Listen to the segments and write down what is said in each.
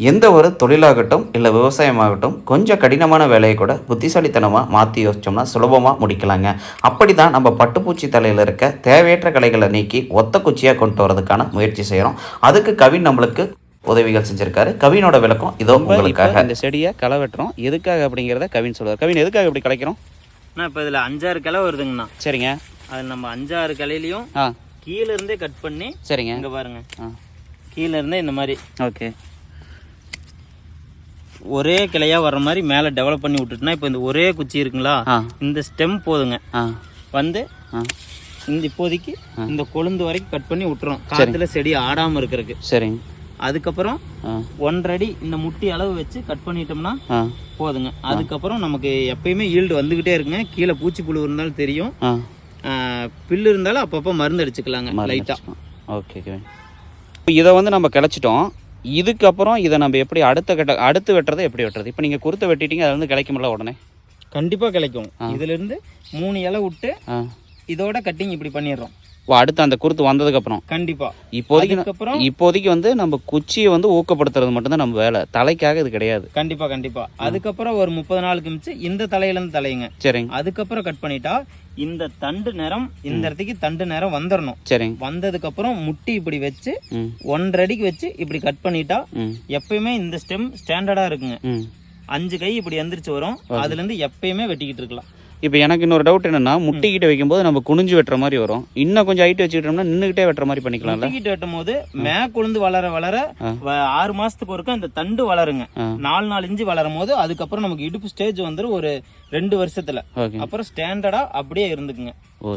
எந்த ஒரு தொழிலாகட்டும் இல்லை விவசாயமாகட்டும் கொஞ்சம் கடினமான வேலையை கூட புத்திசாலித்தனமாக மாற்றி யோசிச்சோம்னா சுலபமாக முடிக்கலாங்க. அப்படி தான் நம்ம பட்டுப்பூச்சி தலையில் இருக்க தேவையற்ற கலைகளை நீக்கி ஒத்த குச்சியாக கொண்டு வரதுக்கான முயற்சி செய்கிறோம் அதுக்கு கவின் நம்மளுக்கு உதவிகள் செஞ்சிருக்காரு. கவினோட விளக்கம் இதோ உங்களுக்காக. இந்த செடியை களை வெட்டுறோம். எதுக்காக அப்படிங்கிறத கவின் சொல்லுவார். கவின் எதுக்காக இப்படி கலைக்கிறோம் அண்ணா இப்போ இதில் அஞ்சாறு கிளை வருதுங்கண்ணா. சரிங்க. அது நம்ம அஞ்சாறு கிளையிலையும் ஆ. கீழே இருந்தே கட் பண்ணி சரிங்க. இங்கே பாருங்க. ஆ. கீழே இருந்தே இந்த மாதிரி. ஓகே. ஒரே கிளையா வர்ற மாதிரி மேலே டெவலப் பண்ணி விட்டுட்டுனா இப்போ இந்த ஒரே குச்சி இருக்குங்களா? இந்த ஸ்டெம் போதுங்க. வந்து இந்த இப்போதைக்கு இந்த கொழுந்து வரைக்கும் கட் பண்ணி விட்டுறோம். காத்துல செடி ஆடாம இருக்கிறதுக்கு. சரிங்க அதுக்கப்புறம் ஒன்றரை அடி இந்த முட்டி அளவு வச்சு கட் பண்ணிட்டோம்னா போதுங்க. அதுக்கப்புறம் நமக்கு எப்பயுமே ஈல்டு வந்துகிட்டே இருக்குங்க. கீழே பூச்சி புழு இருந்தாலும் தெரியும். பில்லு இருந்தாலும் அப்பப்போ மருந்து அடிச்சுக்கலாங்க லைட்டா ஓகே இதை வந்து நம்ம கிளச்சிட்டோம். இதுக்கப்புறம் இதை நம்ம எப்படி அடுத்த கட்ட அடுத்து வெட்டுறதை எப்படி வெட்டுறது? இப்போ நீங்கள் குருத்தை வெட்டிட்டீங்க அதை வந்து கிடைக்குமில்ல உடனே. கண்டிப்பா கிடைக்கும் இதுல இருந்து மூணு இலை விட்டு இதோட கட்டிங் இப்படி பண்ணிடுறோம். அடுத்து அந்த குருத்து வந்ததுக்கப்புறம். கண்டிப்பா. இப்போதைக்கு இப்போதைக்கு வந்து நம்ம குச்சியை வந்து ஊக்கப்படுத்துறது மட்டும்தான் நம்ம வேலை. தலைக்காக இது கிடையாது. கண்டிப்பா கண்டிப்பா. அதுக்கப்புறம் ஒரு முப்பது நாளுக்கு மிச்சு இந்த தலையில இருந்து தலையுங்க சரிங்க. அதுக்கப்புறம் கட் பண்ணிட்டா இந்த தண்டு நிறம் இந்த இடத்துக்கு தண்டு நிறம் வந்துடணும் சரிங்க. வந்ததுக்கு அப்புறம் முட்டி இப்படி வச்சு ஒன்றரை அடிக்கு வச்சு இப்படி கட் பண்ணிட்டா எப்பயுமே இந்த ஸ்டெம் ஸ்டாண்டர்டா இருக்குங்க. அஞ்சு கை இப்படி எந்திரிச்சு வரும். அதுல இருந்து எப்பயுமே வெட்டிக்கிட்டு இருக்கலாம். இப்போ எனக்கு இன்னொரு டவுட் என்னன்னா முட்டிக்கிட்ட வைக்கும்போது நம்ம குனிஞ்சு வெட்டுற மாதிரி வரும். இன்னும் கொஞ்சம் ஹைட் வச்சுக்கிட்டோம்னா நின்றுக்கிட்டே வெட்டுற மாதிரி பண்ணிக்கலாம்ல? வெட்டிக்கிட்டு வெட்டும் போது மே கொழுந்து வளர வளர ஆறு மாசத்துக்கு ஒருக்கா இந்த தண்டு வளருங்க. நாலு நாலு இன்ச்சு வளரும் போது அதுக்கப்புறம் நமக்கு இடுப்பு ஸ்டேஜ் வந்துரும் ஒரு ரெண்டு வருஷத்துல. அப்புறம் ஸ்டாண்டர்டா அப்படியே இருந்துக்குங்க.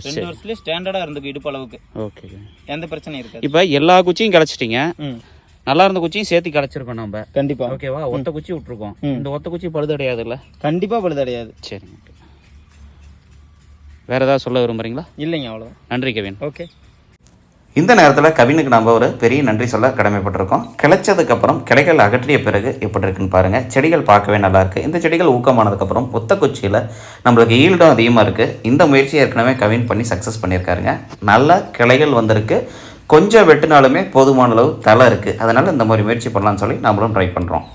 ரெண்டு வருஷத்துலயே ஸ்டாண்டர்டா இருந்துக்கும் இடுப்பு அளவுக்கு. ஓகே. எந்த பிரச்சனையும் இருக்காது. இப்போ எல்லா குச்சியும் கிளச்சிட்டீங்க. ம். நல்லா இருந்த குச்சியும் சேர்த்து கிளச்சிருக்கோம் நம்ம கண்டிப்பா. ஓகேவா? ஒத்த குச்சி விட்டுருக்கோம். இந்த ஒத்த குச்சி பழுது கிடையாதுல்ல கண்டிப்பா பழுதடையாது. சரிங்க. வேற ஏதாவது சொல்ல விரும்புறீங்களா? இல்லைங்க அவ்வளவுதான். நன்றி கவின். ஓகே. இந்த நேரத்தில் கவினுக்கு நம்ம ஒரு பெரிய நன்றி சொல்ல கடமைப்பட்டிருக்கோம். கிளைச்சதுக்கப்புறம் கிளைகள் அகற்றிய பிறகு எப்படி இருக்குன்னு பாருங்கள் செடிகள் பார்க்கவே நல்லா இருக்கு. இந்த செடிகள் ஊக்கமானதுக்கப்புறம் ஒத்த குச்சியில் நம்மளுக்கு ஈல்டும் அதிகமாக இருக்குது இந்த முயற்சியை ஏற்கனவே கவின் பண்ணி சக்ஸஸ் பண்ணியிருக்காருங்க. நல்ல கிளைகள் வந்திருக்கு. கொஞ்சம் வெட்டினாலுமே போதுமான அளவு தலை இருக்குது அதனால் இந்த மாதிரி முயற்சி பண்ணலாம்னு சொல்லி நம்மளும் ட்ரை பண்ணுறோம்